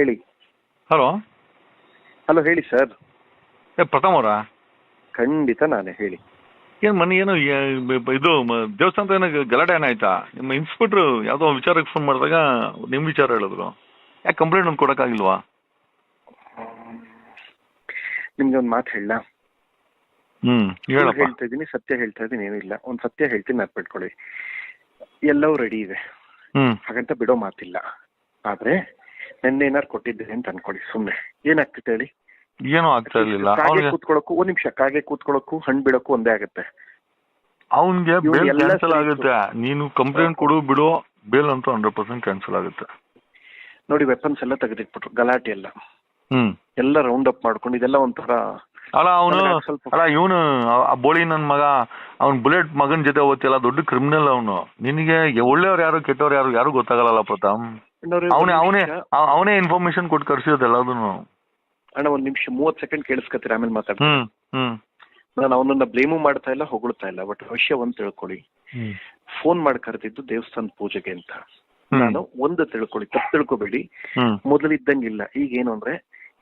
ಹೇಳಿ. Hello? Hello ಹೇಳಿ sir. ಏ ಪ್ರಥಮ್ ಅವರಾ? ಖಂಡಿತ ನಾನೇ ಹೇಳಿ. ಏನು ಮನೆ ಏನು ಇದು ಮ- ದೇವಸ್ಥಾನದ ಏನೋ ಗಲಾಟೆ ಏನಾಯ್ತಾ ನಿಮ್ಮ ಇನ್ಸ್ಪೆಕ್ಟ್ರು ಯಾವುದೋ ವಿಚಾರಕ್ಕೆ ಫೋನ್ ಮಾಡಿದಾಗ ನಿಮ್ಮ ವಿಚಾರ ಹೇಳಿದ್ರು. ಯಾಕೆ ಕಂಪ್ಲೇಂಟ್ ಒಂದು ಕೊಡೋಕ್ಕಾಗಿಲ್ವಾ? ನಿಮ್ಗೆ ಒಂದು ಮಾತು ಹೇಳ ಹ್ಮ್ ಹೇಳಪ್ಪ. ಹೇಳ್ತಾ ಇದ್ದೀನಿ ಸತ್ಯ ಹೇಳ್ತಾ ಇದ್ದೀನಿ ಇಲ್ಲ. ಒಂದು ಸತ್ಯ ಹೇಳ್ತೀನಿ ನೆನ್ಪಿಟ್ಕೊಳ್ಳಿ ಎಲ್ಲವೂ ರೆಡಿ ಇದೆ. ಹ್ಞೂ ಹಾಗಂತ ಬಿಡೋ ಮಾತಿಲ್ಲ. ಆದ್ರೆ ನೆನ್ನೆ ಏನಾರು ಕೊಟ್ಟಿದ್ದೆ ಅಂತ ಅನ್ಕೊಳ್ಳಿ ಸುಮ್ನೆ. ಏನಾಗ್ತಿತ್ತು ಹೇಳಿ? ಏನೂ ಆಗ್ತಾ ಇರಲಿಲ್ಲ. ಕಾಗೆ ಅವ್ನಿಗೆ ಕೂತ್ಕೊಳ್ಳೋಕು ಒಂದ್ ನಿಮಿಷ ಕಾಗೆ ಕೂತ್ಕೊಳ್ಳೋಕು ಹಣ್ಣು ಬಿಡೋಕು ಒಂದೇ ಆಗುತ್ತೆ. ಅವನಿಗೆ ಇವ್ರು ಬೇಲ್ ಎಲ್ಲ ಕ್ಯಾನ್ಸಲ್ ಆಗುತ್ತೆ. ನೀನು ಕಂಪ್ಲೇಂಟ್ ಕೊಡು ಬಿಡು ಬೇಲ್ ಅಂತೂ ಹಂಡ್ರೆಡ್ ಪರ್ಸೆಂಟ್ ಕ್ಯಾನ್ಸಲ್ ಆಗುತ್ತೆ. ನೋಡಿ ವೆಪನ್ಸ್ ಎಲ್ಲ ತೆಗೆದಿಟ್ಬಿಟ್ರು ಗಲಾಟೆ ಎಲ್ಲ. ಹ್ಮ್. ಎಲ್ಲ ರೌಂಡ್ ಅಪ್ ಮಾಡ್ಕೊಂಡು ಇದೆಲ್ಲ ಒಂಥರ ಅಲ್ಲ ಅವನು ನನಗೆ ಸ್ವಲ್ಪ- ಅಲ್ಲ ಇವನು ಆ ಬೋಳಿ ನನ್ನ ಮಗ ಅವ್ನ್ ಬುಲೆಟ್ ಮಗನ್ ಜೊತೆ ಓದ್ತಿಲ್ಲ ದೊಡ್ಡ ಕ್ರಿಮಿನಲ್ ಅವನು. ನಿನಗೆ ಒಳ್ಳೆಯವ್ರು ಯಾರು ಕೆಟ್ಟವ್ರು ಯಾರು ಯಾರು ಗೊತ್ತಾಗಲ್ಲ ಪ್ರತಾಪ್? ಅವನೇ ಒಂದ್ ಅವನೇ. ಅವನೇ ಇನ್ಫಾರ್ಮೇಶನ್ ಕೊಟ್ಟು ಕರ್ಸಿರೋದು ಎಲ್ಲದನ್ನು ಅಣ್ಣ ಒಂದ್ ನಿಮಿಷ ಮೂವತ್ ಸೆಕೆಂಡ್ ಕೇಳಿಸ್ಕತ್ತೀರ? ಆಮೇಲೆ ಮಾತಾಡ್ತೀನಿ. ಹ್ಮ್ ಹ್ಮ್. ನಾನು ಅವನನ್ನ ಬ್ಲೇಮು ಮಾಡ್ತಾ ಇಲ್ಲ ಹೊಗಳ್ತಾ ಇಲ್ಲ ಬಟ್ ವಿಷಯ ಒಂದ್ ತಿಳ್ಕೊಳ್ಳಿ. ಹ್ಮ್. ಫೋನ್ ಮಾಡಿ ಕರೆದಿದ್ದು ದೇವಸ್ಥಾನ ಪೂಜೆಗೆ ಅಂತ. ನಾನು ಒಂದು ತಿಳ್ಕೊಳ್ಳಿ ತಪ್ಪು ತಿಳ್ಕೊಬೇಡಿ. ಮೊದಲು ಮೊದಲಿದ್ದಂಗಿಲ್ಲ ಈಗ ಏನು ಅಂದ್ರೆ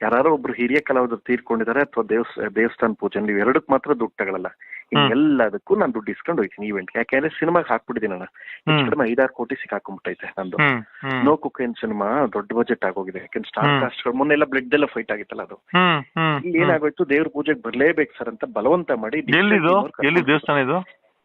ಯಾರೋ ಒಬ್ರು ಹಿರಿಯ ಕಲಾವಿದರು ತೀರ್ಕೊಂಡಿದ್ದಾರೆ ಅಥವಾ ದೇವಸ್ ದೇವಸ್ಥಾನ ಪೂಜೆ ನೀವು ಎರಡಕ್ ಮಾತ್ರ ದುಡ್ಡು ತಗೊಳಲ್ಲ. ಎಲ್ಲದಕ್ಕೂ ನಾನು ದುಡ್ಡು ಇಸ್ಕೊಂಡು ಹೋಯ್ತೀನಿ ಈವೆಂಟ್ ಯಾಕೆಂದ್ರೆ ಸಿನಿಮಾಗೆ ಹಾಕ್ಬಿಟ್ಟಿದ್ದೀನಿ ನಾನು. ಹೆಚ್ಚು. ಕಡಿಮೆ ಐದಾರು ಕೋಟಿ ಸಿಕ್ಕಾಕೊಂಡ್ಬಿಟ್ಟೈತೆ ನಂದು. ನೋ ಕುಕೇನ್ ಸಿನಿಮಾ ದೊಡ್ಡ ಬಜೆಟ್ ಆಗೋಗಿದೆ. ಯಾಕೆಂದ್ರೆ ಸ್ಟಾರ್ ಕಾಸ್ಟ್ ಮೊನ್ನೆ ಎಲ್ಲ ಬ್ಲಡ್ ಎಲ್ಲ ಫೈಟ್ ಆಗಿತ್ತಲ್ಲ ಅದು. ಇಲ್ಲಿ ಏನಾಗೋಯ್ತು ದೇವ್ರ ಪೂಜೆಗೆ ಬರ್ಲೇಬೇಕು ಸರ್ ಅಂತ ಬಲವಂತ ಮಾಡಿ ದೇವಸ್ಥಾನ ಇದು?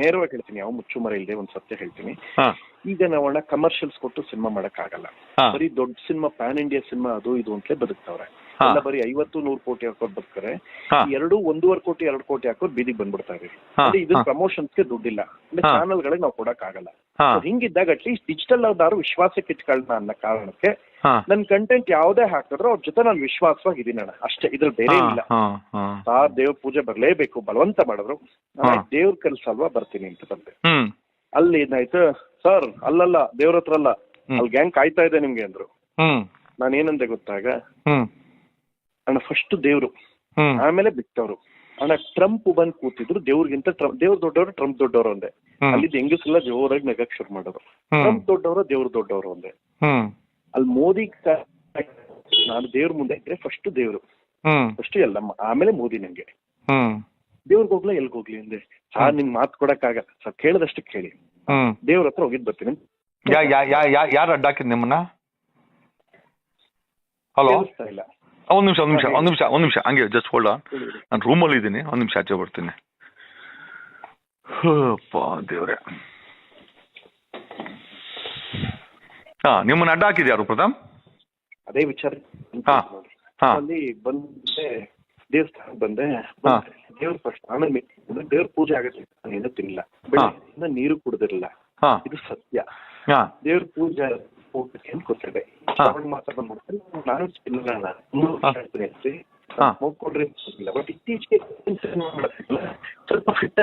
ನೇರವಾಗಿ ಹೇಳ್ತೀನಿ ಯಾವ ಮುಚ್ಚುಮರೆ ಇಲ್ಲದೆ ಒಂದ್ ಸತ್ಯ ಹೇಳ್ತೀನಿ. ಈಗ ನಾವಣ್ಣ ಕಮರ್ಷಿಯಲ್ಸ್ ಕೊಟ್ಟು ಸಿನಿಮಾ ಮಾಡಕ್ ಆಗಲ್ಲ ಬರೀ ದೊಡ್ಡ ಸಿನಿಮಾ ಪ್ಯಾನ್ ಇಂಡಿಯಾ ಸಿನಿಮಾ ಅದು ಇದು ಅಂತಲೇ ಬದುಕ್ತಾವ್ರೆ. ಎಲ್ಲ ಬರೀ ಐವತ್ತು ನೂರು ಕೋಟಿ ಹಾಕೋರ್ ಬರ್ತಾರೆ ಎರಡು ಒಂದೂವರೆ ಕೋಟಿ ಎರಡು ಕೋಟಿ ಹಾಕೋರ್ ಬೀದಿಗೆ ಬಂದ್ಬಿಡ್ತಾರೆ ಅಂದ್ರೆ ಇದು ಪ್ರಮೋಷನ್ಸ್ ಪ್ರಮೋಷನ್ಸ್ಗೆ ದುಡ್ಡಿಲ್ಲ. ಅಂದ್ರೆ. ಚಾನಲ್ ಗಳಿಗೆ ನಾವು ಕೊಡಕ್ ಆಗಲ್ಲ ಹಿಂಗಿದ್ದಾಗ ಅಟ್ಲೀಸ್ಟ್ ಡಿಜಿಟಲ್ ಅವ್ರದಾರು ವಿಶ್ವಾಸಕ್ಕೆ ಇಟ್ಕೊಳ್ಳೋಣ ಅನ್ನೋ ಕಾರಣಕ್ಕೆ ನನ್ ಕಂಟೆಂಟ್ ಯಾವ್ದೇ ಹಾಕಿದ್ರು ಅವ್ರ ಜೊತೆ ನಾನು ವಿಶ್ವಾಸವಾಗಿದ್ದೀನಿ ಅಣ್ಣ ಅಷ್ಟೇ ಇದ್ರ ಬೇರೆ ಇಲ್ಲ. ಆ ದೇವ್ರ ಪೂಜೆ ಬರ್ಲೇಬೇಕು ಬಲವಂತ ಮಾಡಿದ್ರು. ದೇವ್ರ ಕಲ್ಸಲ್ವಾ ಬರ್ತೀನಿ ಅಂತ ಬಂದೆ. ಅಲ್ಲಿ ಏನಾಯ್ತು ಸರ್ ಅಲ್ಲಲ್ಲ ದೇವ್ರ ಹತ್ರ ಅಲ್ಲ. ಅಲ್ಲಿ ಗ್ಯಾಂಗ್ ಕಾಯ್ತಾ ಇದೆ ನಿಮ್ಗೆ ಅಂದ್ರು. ನಾನೇನಂದೆ ಗೊತ್ತಾಗ? ಅಣ್ಣ ಫಸ್ಟ್ ದೇವ್ರು. ಆಮೇಲೆ ಬಿಟ್ಟವ್ರು. ಅಣ್ಣ ಟ್ರಂಪ್ ಬಂದ್ ಕೂತಿದ್ರು ದೇವ್ರಿಗಿಂತ ದೇವ್ರ ದೊಡ್ಡವರು ಟ್ರಂಪ್ ದೊಡ್ಡವರು ಒಂದೇ ಅಲ್ಲಿ ಹೆಂಗಸೆಲ್ಲ ಜೋರಾಗಿ ನಗಕ್ ಶುರು ಮಾಡೋರು ಟ್ರಂಪ್ ದೊಡ್ಡವರು ದೇವ್ರ ದೊಡ್ಡವರು ಒಂದೇ ಅಲ್ಲಿ ಮೋದಿ ನಾನು ದೇವ್ರ ಮುಂದೆ ಇದ್ರೆ ಫಸ್ಟ್ ದೇವ್ರು. ಫಸ್ಟ್ ಎಲ್ಲ ಆಮೇಲೆ ಮೋದಿ ನಂಗೆ. ದೇವ್ರಿಗೆ ಹೋಗ್ಲಾ ಎಲ್ಗ್ ಹೋಗ್ಲಿ ಅಂದೆ. ಹಾ ನಿಮ್ ಮಾತು ಕೊಡಕ್ಕಾಗಲ್ಲ ಸರ್ ಕೇಳದಷ್ಟು ಕೇಳಿ. ದೇವ್ರ ಹತ್ರ ಹೋಗಿದ್ ಬರ್ತೀನಿ. ಯಾರು ಅಡ್ಡಾಕಿದ್ ನಿಮ್ಮನ್ನ? ಹಲೋ. ಇಲ್ಲ. ಒಂದ್ ನಿಮಿಷ ಒಂದು ನಿಮಿಷ ಒಂದ್ ನಿಮಿಷ ಒಂದ್ ನಿಮಿಷ. ಹಂಗೆ ಜಸ್ಟ್ ಹೋಲ್ಡ್ ನಾನು ರೂಮಲ್ಲಿ ಇದ್ದೀನಿ. ಒಂದ್ ನಿಮಿಷ ಆಚೆ ಬರ್ತೀನಿ. ದೇವ್ರೆ. ಹಾ ನಿಮ್ಮನ್ನ ಅಡ್ಡ ಹಾಕಿದ್ಯಾರು ಪ್ರಥಮ್ ಅದೇ ವಿಚಾರ. ಹಾ. ಹಾ. ಅಲ್ಲಿ ಬಂದೆ ದೇವಸ್ಥಾನಕ್ಕೆ ಬಂದೆ. ದೇವ್ರ ಫಸ್ಟ್ ಆಮೇಲೆ ದೇವ್ರ ಪೂಜೆ ಆಗತ್ತೆ. ನಾನು ಏನೂ ತಿನ್ನಿಲ್ಲ. ನೀರು ಕುಡ್ದಿರಲ್ಲ. ಇದು ಸತ್ಯ. ಹಾ. ದೇವ್ರ ಪೂಜೆ ಹೋಗ್ಬೇಕು ಅಂತ. ಶ್ರಾವಣ ಬಂದ್ಬಿಡ್ತಾರೆ ನಾನು ಮೂರು. ವರ್ಷ. ಹೋಗ್ ಕೊಡ್ರಿ ಬಟ್ ಇತ್ತೀಚೆಗೆ ಸ್ವಲ್ಪ ಫಿಟ್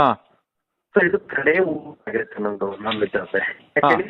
ಹಾ. ಸೊ ಇದು ಕಡೆ ಆಗುತ್ತೆ ನಂದು ನಾನ್ ವೆಜ್ ಆದ್ರೆ ಯಾಕಂದ್ರೆ